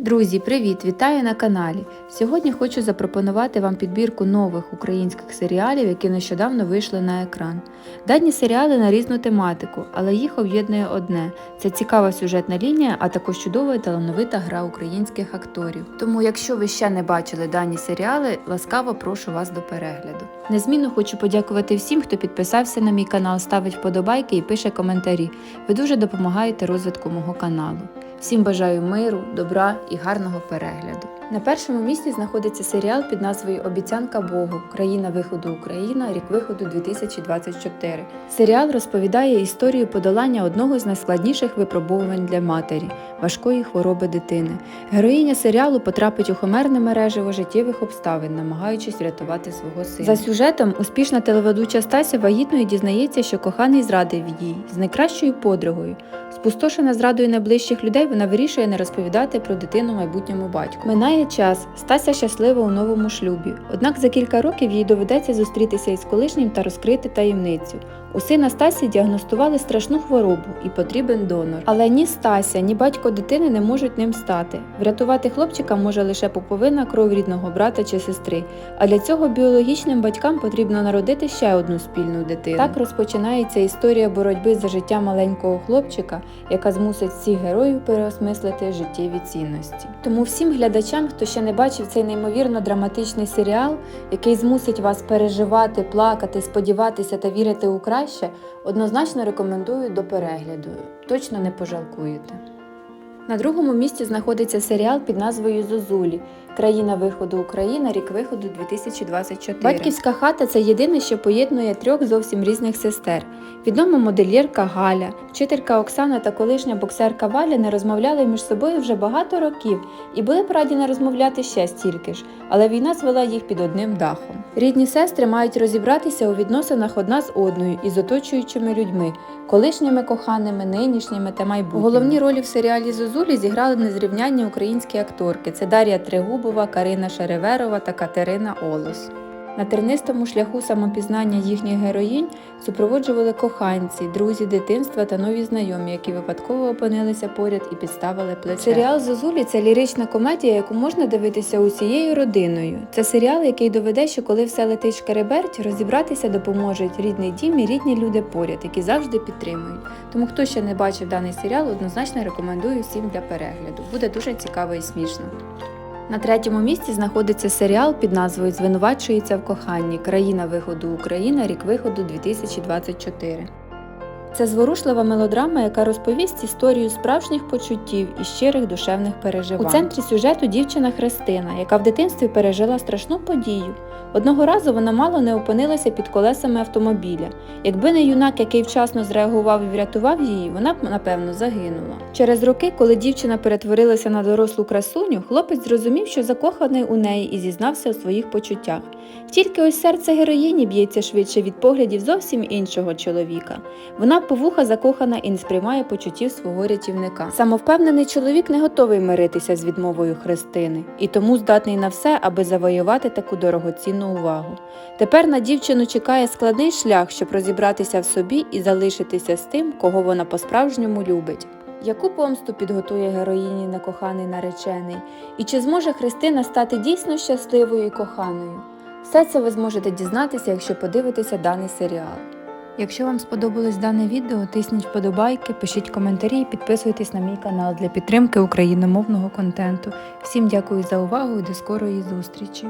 Друзі, привіт! Вітаю на каналі. Сьогодні хочу запропонувати вам підбірку нових українських серіалів, які нещодавно вийшли на екран. Дані серіали на різну тематику, але їх об'єднує одне: це цікава сюжетна лінія, а також чудова і талановита гра українських акторів. Тому, якщо ви ще не бачили дані серіали, ласкаво прошу вас до перегляду. Незмінно хочу подякувати всім, хто підписався на мій канал, ставить вподобайки і пише коментарі. Ви дуже допомагаєте розвитку мого каналу. Всім бажаю миру, добра і гарного перегляду. На першому місці знаходиться серіал під назвою Обіцянка Богу. Країна виходу Україна, рік виходу 2024. Серіал розповідає історію подолання одного з найскладніших випробувань для матері важкої хвороби дитини. Героїня серіалу потрапить у химерне мережево життєвих обставин, намагаючись врятувати свого сина. За сюжетом успішна телеведуча Стася вагітною дізнається, що коханий зрадив їй з найкращою подругою. Спустошена зрадою найближчих людей, вона вирішує не розповідати про дитину майбутньому батьку. Минає час, Стася щаслива у новому шлюбі. Однак за кілька років їй доведеться зустрітися із колишнім та розкрити таємницю. У сина Стасі діагностували страшну хворобу і потрібен донор. Але ні Стася, ні батько дитини не можуть ним стати. Врятувати хлопчика може лише поповина кров рідного брата чи сестри. А для цього біологічним батькам потрібно народити ще одну спільну дитину. Так розпочинається історія боротьби за життя маленького хлопчика, яка змусить всіх героїв переосмислити життєві цінності. Тому всім глядачам, хто ще не бачив цей неймовірно драматичний серіал, який змусить вас переживати, плакати, сподіватися та вірити у краще, однозначно рекомендую до перегляду. Точно не пожалкуєте. На другому місці знаходиться серіал під назвою Зозулі. Країна виходу Україна, рік виходу 2024. Батьківська хата це єдине, що поєднує трьох зовсім різних сестер. Відома модельєрка Галя, вчителька Оксана та колишня боксерка Валя не розмовляли між собою вже багато років і були б раді не розмовляти ще стільки ж, але війна звела їх під одним дахом. Рідні сестри мають розібратися у відносинах одна з одною із оточуючими людьми, колишніми коханими, нинішніми та майбутніми. Головні ролі в серіалі Зозулі зіграли незрівнянні українські акторки: це Дар'я Тригубова, Карина Шереверова та Катерина Олос. На тернистому шляху самопізнання їхніх героїнь супроводжували коханці, друзі дитинства та нові знайомі, які випадково опинилися поряд і підставили плече. Серіал Зозулі це лірична комедія, яку можна дивитися усією родиною. Це серіал, який доведе, що коли все летить шкереберть, розібратися допоможуть рідний дім і рідні люди поряд, які завжди підтримують. Тому хто ще не бачив даний серіал, однозначно рекомендую всім для перегляду. Буде дуже цікаво і смішно. На третьому місці знаходиться серіал під назвою Звинувачується в коханні. Країна виходу Україна, рік виходу 2024. Це зворушлива мелодрама, яка розповість історію справжніх почуттів і щирих душевних переживань. У центрі сюжету дівчина Христина, яка в дитинстві пережила страшну подію. Одного разу вона мало не опинилася під колесами автомобіля. Якби не юнак, який вчасно зреагував і врятував її, вона б напевно загинула. Через роки, коли дівчина перетворилася на дорослу красуню, хлопець зрозумів, що закоханий у неї і зізнався у своїх почуттях. Тільки ось серце героїні б'ється швидше від поглядів зовсім іншого чоловіка. Вона повуха закохана і не сприймає почуттів свого рятівника. Самовпевнений чоловік не готовий миритися з відмовою Христини і тому здатний на все, аби завоювати таку дорогоцінну увагу. Тепер на дівчину чекає складний шлях, щоб розібратися в собі і залишитися з тим, кого вона по-справжньому любить. Яку помсту підготує героїні некоханий наречений? І чи зможе Христина стати дійсно щасливою і коханою? Все це ви зможете дізнатися, якщо подивитеся даний серіал. Якщо вам сподобалось дане відео, тисніть вподобайки, пишіть коментарі і підписуйтесь на мій канал для підтримки україномовного контенту. Всім дякую за увагу і до скорої зустрічі!